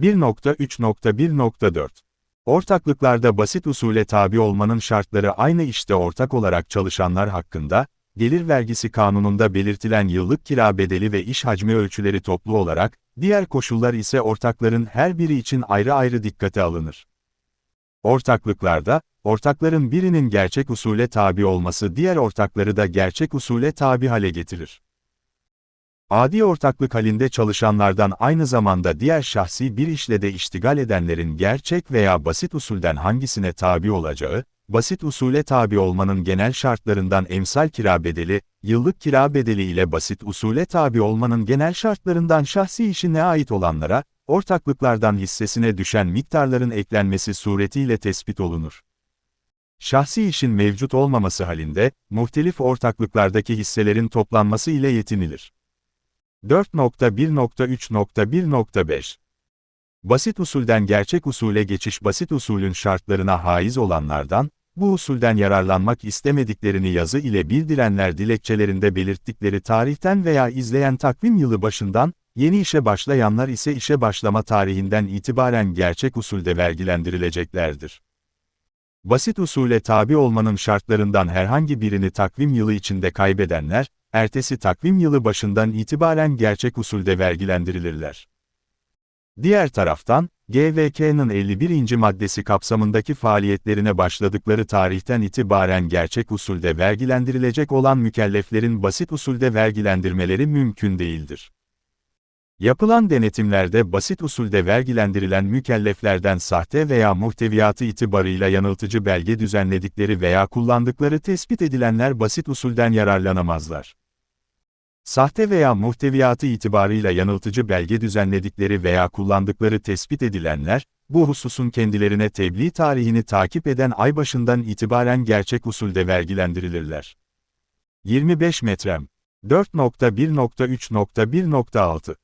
1.3.1.4 Ortaklıklarda basit usule tabi olmanın şartları aynı işte ortak olarak çalışanlar hakkında, gelir vergisi kanununda belirtilen yıllık kira bedeli ve iş hacmi ölçüleri toplu olarak, diğer koşullar ise ortakların her biri için ayrı ayrı dikkate alınır. Ortaklıklarda, ortakların birinin gerçek usule tabi olması diğer ortakları da gerçek usule tabi hale getirir. Adi ortaklık halinde çalışanlardan aynı zamanda diğer şahsi bir işle de iştigal edenlerin gerçek veya basit usulden hangisine tabi olacağı, basit usule tabi olmanın genel şartlarından emsal kira bedeli, yıllık kira bedeli ile basit usule tabi olmanın genel şartlarından şahsi işine ait olanlara, ortaklıklardan hissesine düşen miktarların eklenmesi suretiyle tespit olunur. Şahsi işin mevcut olmaması halinde, muhtelif ortaklıklardaki hisselerin toplanması ile yetinilir. 4.1.3.1.5 Basit usulden gerçek usule geçiş basit usulün şartlarına haiz olanlardan, bu usulden yararlanmak istemediklerini yazı ile bildirenler dilekçelerinde belirttikleri tarihten veya izleyen takvim yılı başından, yeni işe başlayanlar ise işe başlama tarihinden itibaren gerçek usulde vergilendirileceklerdir. Basit usule tabi olmanın şartlarından herhangi birini takvim yılı içinde kaybedenler, ertesi takvim yılı başından itibaren gerçek usulde vergilendirilirler. Diğer taraftan, GVK'nın 51. maddesi kapsamındaki faaliyetlerine başladıkları tarihten itibaren gerçek usulde vergilendirilecek olan mükelleflerin basit usulde vergilendirmeleri mümkün değildir. Yapılan denetimlerde basit usulde vergilendirilen mükelleflerden sahte veya muhteviyatı itibarıyla yanıltıcı belge düzenledikleri veya kullandıkları tespit edilenler basit usulden yararlanamazlar. Sahte veya muhteviyatı itibarıyla yanıltıcı belge düzenledikleri veya kullandıkları tespit edilenler, bu hususun kendilerine tebliğ tarihini takip eden ay başından itibaren gerçek usulde vergilendirilirler. 25 metrem 4.1.3.1.6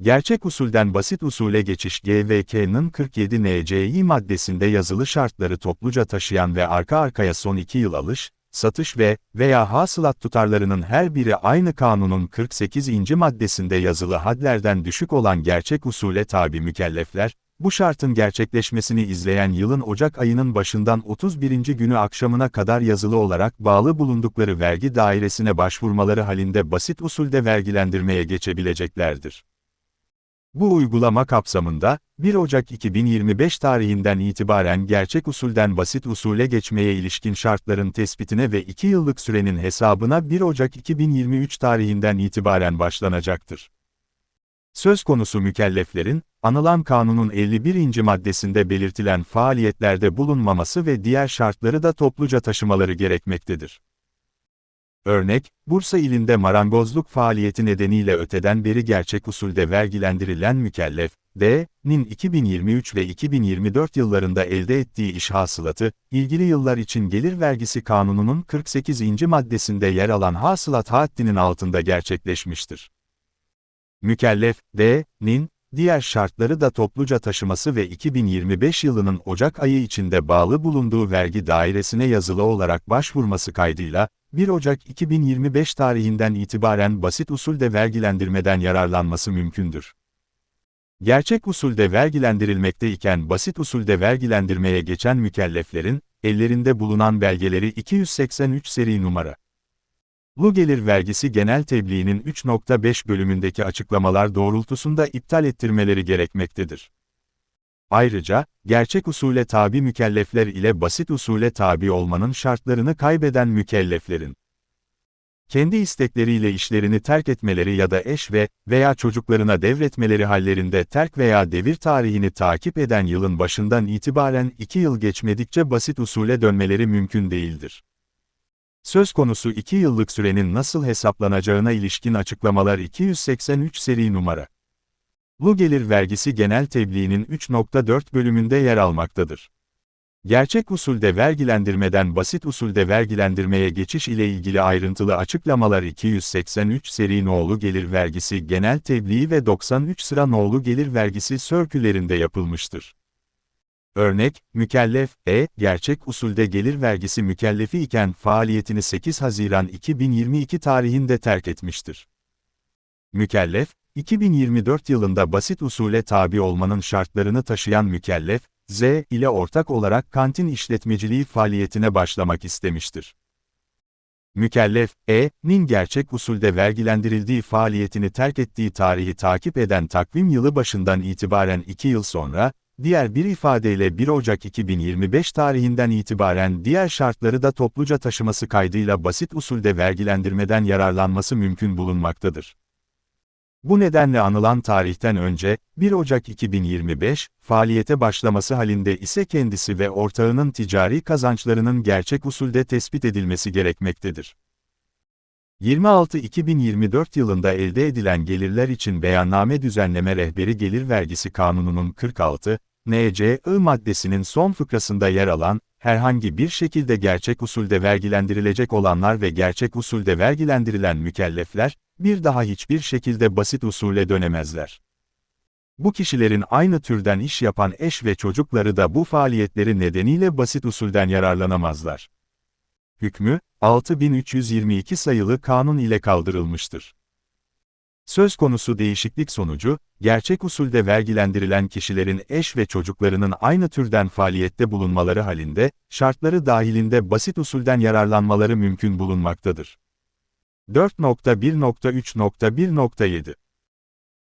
Gerçek usulden basit usule geçiş GVK'nın 47 NCİ maddesinde yazılı şartları topluca taşıyan ve arka arkaya son iki yıl alış, satış ve veya hasılat tutarlarının her biri aynı kanunun 48. maddesinde yazılı hadlerden düşük olan gerçek usule tabi mükellefler, bu şartın gerçekleşmesini izleyen yılın Ocak ayının başından 31. günü akşamına kadar yazılı olarak bağlı bulundukları vergi dairesine başvurmaları halinde basit usulde vergilendirmeye geçebileceklerdir. Bu uygulama kapsamında, 1 Ocak 2025 tarihinden itibaren gerçek usulden basit usule geçmeye ilişkin şartların tespitine ve 2 yıllık sürenin hesabına 1 Ocak 2023 tarihinden itibaren başlanacaktır. Söz konusu mükelleflerin, anılan kanunun 51. maddesinde belirtilen faaliyetlerde bulunmaması ve diğer şartları da topluca taşımaları gerekmektedir. Örnek, Bursa ilinde marangozluk faaliyeti nedeniyle öteden beri gerçek usulde vergilendirilen mükellef, D.'nin 2023 ve 2024 yıllarında elde ettiği iş hasılatı, ilgili yıllar için gelir vergisi kanununun 48. maddesinde yer alan hasılat haddinin altında gerçekleşmiştir. Mükellef, D.'nin, diğer şartları da topluca taşıması ve 2025 yılının Ocak ayı içinde bağlı bulunduğu vergi dairesine yazılı olarak başvurması kaydıyla, 1 Ocak 2025 tarihinden itibaren basit usulde vergilendirmeden yararlanması mümkündür. Gerçek usulde vergilendirilmekte iken basit usulde vergilendirmeye geçen mükelleflerin, ellerinde bulunan belgeleri 283 seri numara. Lu gelir vergisi genel tebliğinin 3.5 bölümündeki açıklamalar doğrultusunda iptal ettirmeleri gerekmektedir. Ayrıca, gerçek usule tabi mükellefler ile basit usule tabi olmanın şartlarını kaybeden mükelleflerin, kendi istekleriyle işlerini terk etmeleri ya da eş ve veya çocuklarına devretmeleri hallerinde terk veya devir tarihini takip eden yılın başından itibaren 2 yıl geçmedikçe basit usule dönmeleri mümkün değildir. Söz konusu 2 yıllık sürenin nasıl hesaplanacağına ilişkin açıklamalar 283 seri numara. Bu gelir vergisi genel tebliğinin 3.4 bölümünde yer almaktadır. Gerçek usulde vergilendirmeden basit usulde vergilendirmeye geçiş ile ilgili ayrıntılı açıklamalar 283 seri nolu gelir vergisi genel tebliği ve 93 sıra nolu gelir vergisi sörkülerinde yapılmıştır. Örnek, mükellef, E, gerçek usulde gelir vergisi mükellefi iken faaliyetini 8 Haziran 2022 tarihinde terk etmiştir. Mükellef, 2024 yılında basit usule tabi olmanın şartlarını taşıyan mükellef, Z ile ortak olarak kantin işletmeciliği faaliyetine başlamak istemiştir. Mükellef, E.'nin gerçek usulde vergilendirildiği faaliyetini terk ettiği tarihi takip eden takvim yılı başından itibaren 2 yıl sonra, diğer bir ifadeyle 1 Ocak 2025 tarihinden itibaren diğer şartları da topluca taşıması kaydıyla basit usulde vergilendirmeden yararlanması mümkün bulunmaktadır. Bu nedenle anılan tarihten önce, 1 Ocak 2025, faaliyete başlaması halinde ise kendisi ve ortağının ticari kazançlarının gerçek usulde tespit edilmesi gerekmektedir. 26-2024 yılında elde edilen gelirler için beyanname düzenleme rehberi gelir vergisi kanununun 46, NCI maddesinin son fıkrasında yer alan, herhangi bir şekilde gerçek usulde vergilendirilecek olanlar ve gerçek usulde vergilendirilen mükellefler, bir daha hiçbir şekilde basit usule dönemezler. Bu kişilerin aynı türden iş yapan eş ve çocukları da bu faaliyetleri nedeniyle basit usulden yararlanamazlar. Hükmü, 6322 sayılı kanun ile kaldırılmıştır. Söz konusu değişiklik sonucu, gerçek usulde vergilendirilen kişilerin eş ve çocuklarının aynı türden faaliyette bulunmaları halinde, şartları dahilinde basit usulden yararlanmaları mümkün bulunmaktadır. 4.1.3.1.7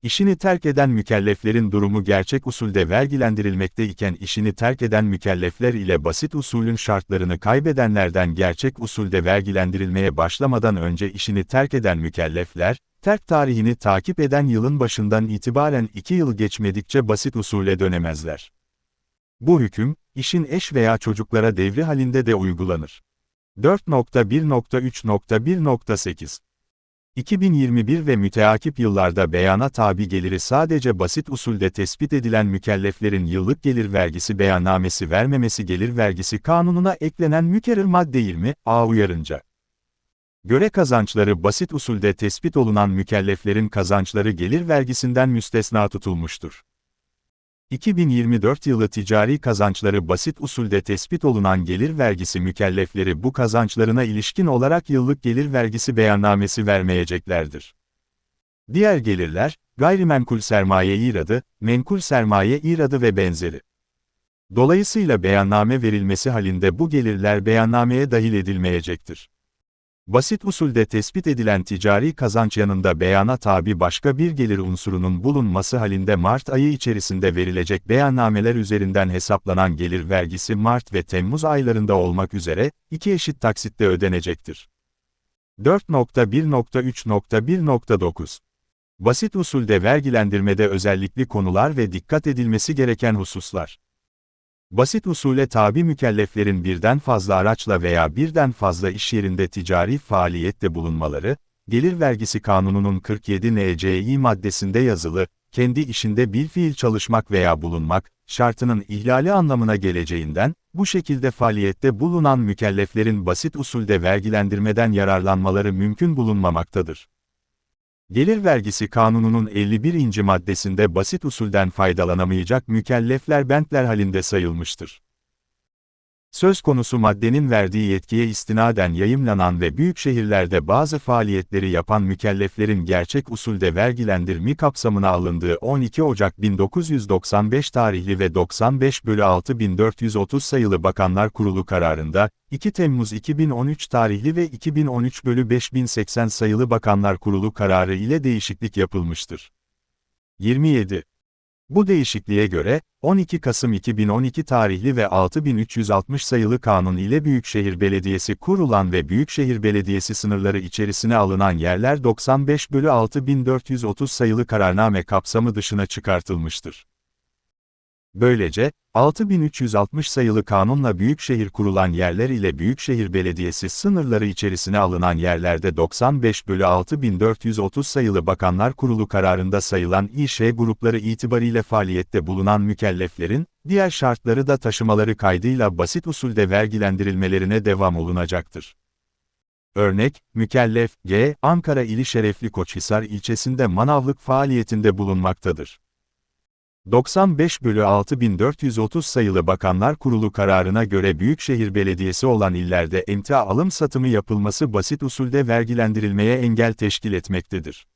İşini terk eden mükelleflerin durumu gerçek usulde vergilendirilmekte iken işini terk eden mükellefler ile basit usulün şartlarını kaybedenlerden gerçek usulde vergilendirilmeye başlamadan önce işini terk eden mükellefler, terk tarihini takip eden yılın başından itibaren 2 yıl geçmedikçe basit usule dönemezler. Bu hüküm, işin eş veya çocuklara devri halinde de uygulanır. 4.1.3.1.8 2021 ve müteakip yıllarda beyana tabi geliri sadece basit usulde tespit edilen mükelleflerin yıllık gelir vergisi beyannamesi vermemesi gelir vergisi kanununa eklenen mükerrir madde 20, A uyarınca. Göre kazançları basit usulde tespit olunan mükelleflerin kazançları gelir vergisinden müstesna tutulmuştur. 2024 yılı ticari kazançları basit usulde tespit olunan gelir vergisi mükellefleri bu kazançlarına ilişkin olarak yıllık gelir vergisi beyannamesi vermeyeceklerdir. Diğer gelirler, gayrimenkul sermaye iradı, menkul sermaye iradı ve benzeri. Dolayısıyla beyanname verilmesi halinde bu gelirler beyannameye dahil edilmeyecektir. Basit usulde tespit edilen ticari kazanç yanında beyana tabi başka bir gelir unsurunun bulunması halinde Mart ayı içerisinde verilecek beyannameler üzerinden hesaplanan gelir vergisi Mart ve Temmuz aylarında olmak üzere, iki eşit taksitte ödenecektir. 4.1.3.1.9 Basit usulde vergilendirmede özellikli konular ve dikkat edilmesi gereken hususlar. Basit usule tabi mükelleflerin birden fazla araçla veya birden fazla iş yerinde ticari faaliyette bulunmaları, Gelir Vergisi Kanunu'nun 47 NCİ maddesinde yazılı, kendi işinde bir fiil çalışmak veya bulunmak, şartının ihlali anlamına geleceğinden, bu şekilde faaliyette bulunan mükelleflerin basit usulde vergilendirmeden yararlanmaları mümkün bulunmamaktadır. Gelir vergisi kanununun 51. maddesinde basit usulden faydalanamayacak mükellefler bentler halinde sayılmıştır. Söz konusu maddenin verdiği yetkiye istinaden yayımlanan ve büyük şehirlerde bazı faaliyetleri yapan mükelleflerin gerçek usulde vergilendirme kapsamına alındığı 12 Ocak 1995 tarihli ve 95 bölü 6430 sayılı Bakanlar Kurulu kararında, 2 Temmuz 2013 tarihli ve 2013 bölü 5080 sayılı Bakanlar Kurulu kararı ile değişiklik yapılmıştır. 27. Bu değişikliğe göre, 12 Kasım 2012 tarihli ve 6360 sayılı kanun ile Büyükşehir Belediyesi kurulan ve Büyükşehir Belediyesi sınırları içerisine alınan yerler 95 bölü 6430 sayılı kararname kapsamı dışına çıkartılmıştır. Böylece, 6360 sayılı kanunla büyükşehir kurulan yerler ile Büyükşehir Belediyesi sınırları içerisine alınan yerlerde 95 bölü 6430 sayılı Bakanlar Kurulu kararında sayılan İŞ grupları itibariyle faaliyette bulunan mükelleflerin, diğer şartları da taşımaları kaydıyla basit usulde vergilendirilmelerine devam olunacaktır. Örnek, mükellef, G, Ankara ili Şerefli Koçhisar ilçesinde manavlık faaliyetinde bulunmaktadır. 95 bölü 6430 sayılı Bakanlar Kurulu kararına göre Büyükşehir Belediyesi olan illerde emtia alım satımı yapılması basit usulde vergilendirilmeye engel teşkil etmektedir.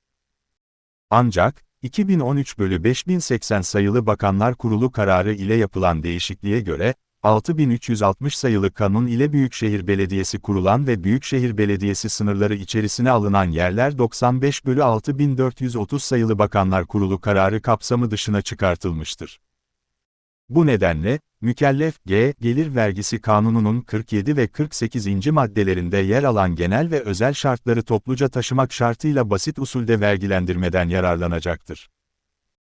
Ancak, 2013 bölü 5080 sayılı Bakanlar Kurulu kararı ile yapılan değişikliğe göre, 6360 sayılı kanun ile Büyükşehir Belediyesi kurulan ve Büyükşehir Belediyesi sınırları içerisine alınan yerler 95 bölü 6430 sayılı Bakanlar Kurulu kararı kapsamı dışına çıkartılmıştır. Bu nedenle, mükellef G, gelir vergisi kanununun 47 ve 48. maddelerinde yer alan genel ve özel şartları topluca taşımak şartıyla basit usulde vergilendirmeden yararlanacaktır.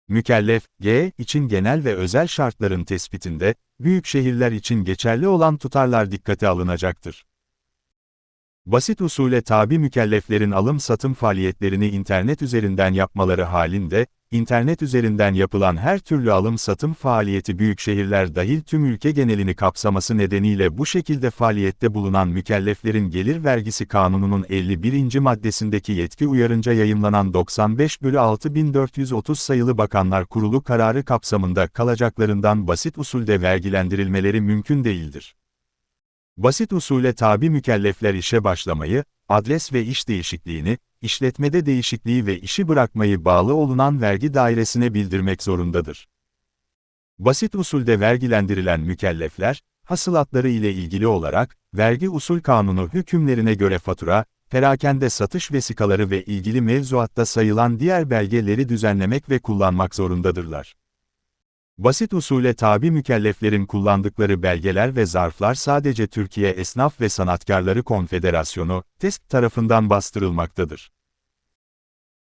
Mükellef, G, için genel ve özel şartların tespitinde, büyük şehirler için geçerli olan tutarlar dikkate alınacaktır. Basit usule tabi mükelleflerin alım-satım faaliyetlerini internet üzerinden yapmaları halinde, internet üzerinden yapılan her türlü alım-satım faaliyeti büyük şehirler dahil tüm ülke genelini kapsaması nedeniyle bu şekilde faaliyette bulunan mükelleflerin gelir vergisi kanununun 51. maddesindeki yetki uyarınca yayımlanan 95 bölü 6430 sayılı Bakanlar Kurulu kararı kapsamında kalacaklarından basit usulde vergilendirilmeleri mümkün değildir. Basit usule tabi mükellefler işe başlamayı, adres ve iş değişikliğini, işletmede değişikliği ve işi bırakmayı bağlı olunan vergi dairesine bildirmek zorundadır. Basit usulde vergilendirilen mükellefler, hasılatları ile ilgili olarak, vergi usul kanunu hükümlerine göre fatura, perakende satış vesikaları ve ilgili mevzuatta sayılan diğer belgeleri düzenlemek ve kullanmak zorundadırlar. Basit usule tabi mükelleflerin kullandıkları belgeler ve zarflar sadece Türkiye Esnaf ve Sanatkarları Konfederasyonu, TESK tarafından bastırılmaktadır.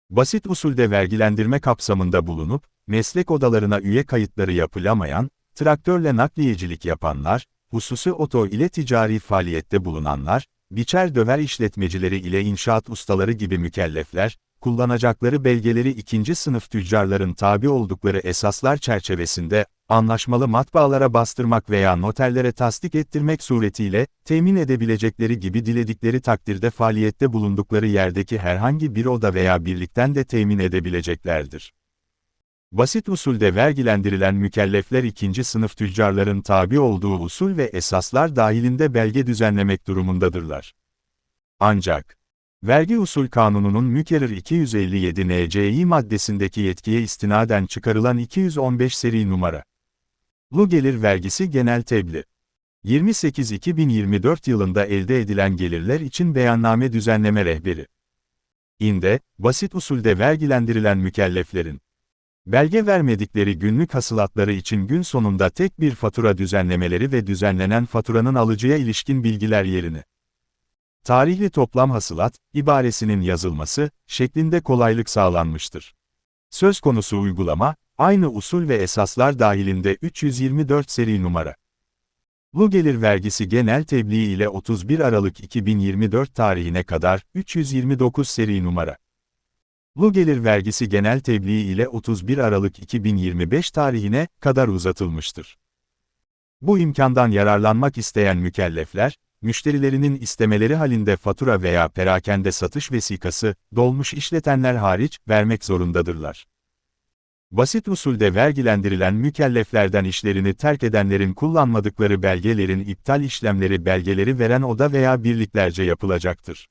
Basit usulde vergilendirme kapsamında bulunup, meslek odalarına üye kayıtları yapılamayan, traktörle nakliyecilik yapanlar, hususi oto ile ticari faaliyette bulunanlar, biçer döver işletmecileri ile inşaat ustaları gibi mükellefler, kullanacakları belgeleri ikinci sınıf tüccarların tabi oldukları esaslar çerçevesinde, anlaşmalı matbaalara bastırmak veya noterlere tasdik ettirmek suretiyle, temin edebilecekleri gibi diledikleri takdirde faaliyette bulundukları yerdeki herhangi bir oda veya birlikten de temin edebileceklerdir. Basit usulde vergilendirilen mükellefler ikinci sınıf tüccarların tabi olduğu usul ve esaslar dahilinde belge düzenlemek durumundadırlar. Ancak, Vergi Usul Kanunu'nun mükerrir 257 NCİ maddesindeki yetkiye istinaden çıkarılan 215 seri numara. Lu gelir vergisi genel tebliğ. 28-2024 yılında elde edilen gelirler için beyanname düzenleme rehberi. İnde, basit usulde vergilendirilen mükelleflerin, belge vermedikleri günlük hasılatları için gün sonunda tek bir fatura düzenlemeleri ve düzenlenen faturanın alıcıya ilişkin bilgiler yerine, tarihli toplam hasılat, ibaresinin yazılması, şeklinde kolaylık sağlanmıştır. Söz konusu uygulama, aynı usul ve esaslar dahilinde 324 seri numara. Bu gelir vergisi genel tebliğ ile 31 Aralık 2024 tarihine kadar 329 seri numara. Bu gelir vergisi genel tebliğ ile 31 Aralık 2025 tarihine kadar uzatılmıştır. Bu imkandan yararlanmak isteyen mükellefler, müşterilerinin istemeleri halinde fatura veya perakende satış vesikası, dolmuş işletenler hariç, vermek zorundadırlar. Basit usulde vergilendirilen mükelleflerden işlerini terk edenlerin kullanmadıkları belgelerin iptal işlemleri belgeleri veren oda veya birliklerce yapılacaktır.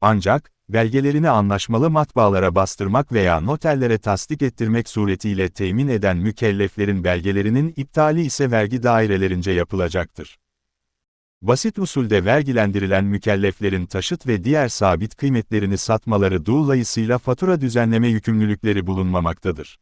Ancak, belgelerini anlaşmalı matbaalara bastırmak veya noterlere tasdik ettirmek suretiyle temin eden mükelleflerin belgelerinin iptali ise vergi dairelerince yapılacaktır. Basit usulde vergilendirilen mükelleflerin taşıt ve diğer sabit kıymetlerini satmaları dolayısıyla fatura düzenleme yükümlülükleri bulunmamaktadır.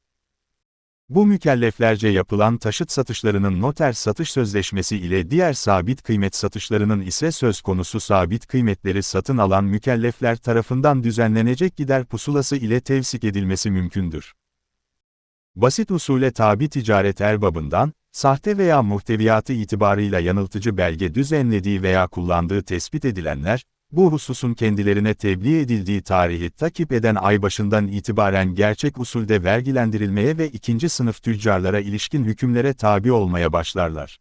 Bu mükelleflerce yapılan taşıt satışlarının noter satış sözleşmesi ile diğer sabit kıymet satışlarının ise söz konusu sabit kıymetleri satın alan mükellefler tarafından düzenlenecek gider pusulası ile tevsik edilmesi mümkündür. Basit usule tabi ticaret erbabından, sahte veya muhteviyatı itibarıyla yanıltıcı belge düzenlediği veya kullandığı tespit edilenler, bu hususun kendilerine tebliğ edildiği tarihi takip eden ay başından itibaren gerçek usulde vergilendirilmeye ve ikinci sınıf tüccarlara ilişkin hükümlere tabi olmaya başlarlar.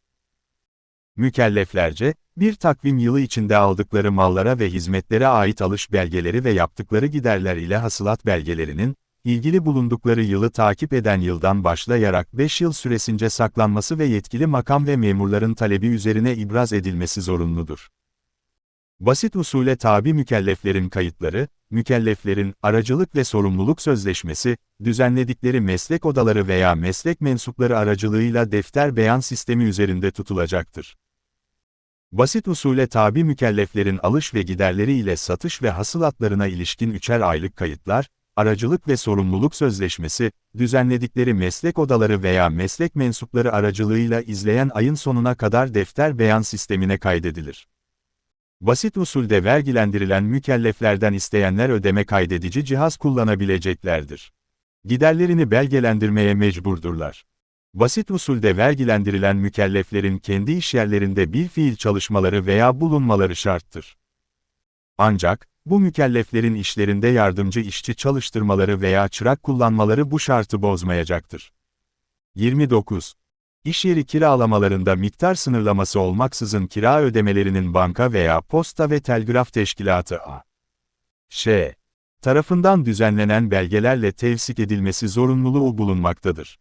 Mükelleflerce, bir takvim yılı içinde aldıkları mallara ve hizmetlere ait alış belgeleri ve yaptıkları giderler ile hasılat belgelerinin, ilgili bulundukları yılı takip eden yıldan başlayarak 5 yıl süresince saklanması ve yetkili makam ve memurların talebi üzerine ibraz edilmesi zorunludur. Basit usule tabi mükelleflerin kayıtları, mükelleflerin aracılık ve sorumluluk sözleşmesi, düzenledikleri meslek odaları veya meslek mensupları aracılığıyla defter beyan sistemi üzerinde tutulacaktır. Basit usule tabi mükelleflerin alış ve giderleri ile satış ve hasılatlarına ilişkin üçer aylık kayıtlar, aracılık ve sorumluluk sözleşmesi, düzenledikleri meslek odaları veya meslek mensupları aracılığıyla izleyen ayın sonuna kadar defter beyan sistemine kaydedilir. Basit usulde vergilendirilen mükelleflerden isteyenler ödeme kaydedici cihaz kullanabileceklerdir. Giderlerini belgelendirmeye mecburdurlar. Basit usulde vergilendirilen mükelleflerin kendi işyerlerinde bir fiil çalışmaları veya bulunmaları şarttır. Ancak, bu mükelleflerin işlerinde yardımcı işçi çalıştırmaları veya çırak kullanmaları bu şartı bozmayacaktır. 29. İş yeri kiralamalarında miktar sınırlaması olmaksızın kira ödemelerinin banka veya posta ve telgraf teşkilatı A. Ş. tarafından düzenlenen belgelerle tevsik edilmesi zorunluluğu bulunmaktadır.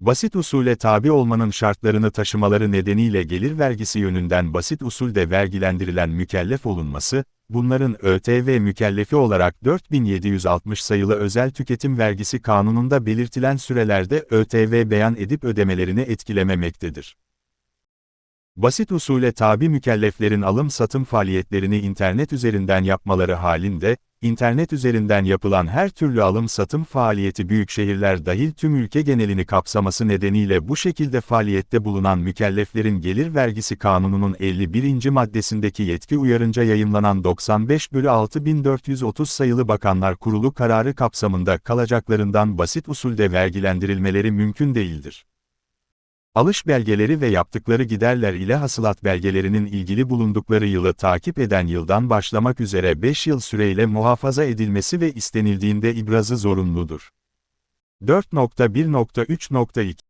Basit usule tabi olmanın şartlarını taşımaları nedeniyle gelir vergisi yönünden basit usulde vergilendirilen mükellef olunması, bunların ÖTV mükellefi olarak 4760 sayılı özel tüketim vergisi kanununda belirtilen sürelerde ÖTV beyan edip ödemelerini etkilememektedir. Basit usule tabi mükelleflerin alım-satım faaliyetlerini internet üzerinden yapmaları halinde, internet üzerinden yapılan her türlü alım-satım faaliyeti büyük şehirler dahil tüm ülke genelini kapsaması nedeniyle bu şekilde faaliyette bulunan mükelleflerin gelir vergisi kanununun 51. maddesindeki yetki uyarınca yayımlanan 95 bölü 6430 sayılı Bakanlar Kurulu kararı kapsamında kalacaklarından basit usulde vergilendirilmeleri mümkün değildir. Alış belgeleri ve yaptıkları giderler ile hasılat belgelerinin ilgili bulundukları yılı takip eden yıldan başlamak üzere 5 yıl süreyle muhafaza edilmesi ve istenildiğinde ibrazı zorunludur. 4.1.3.2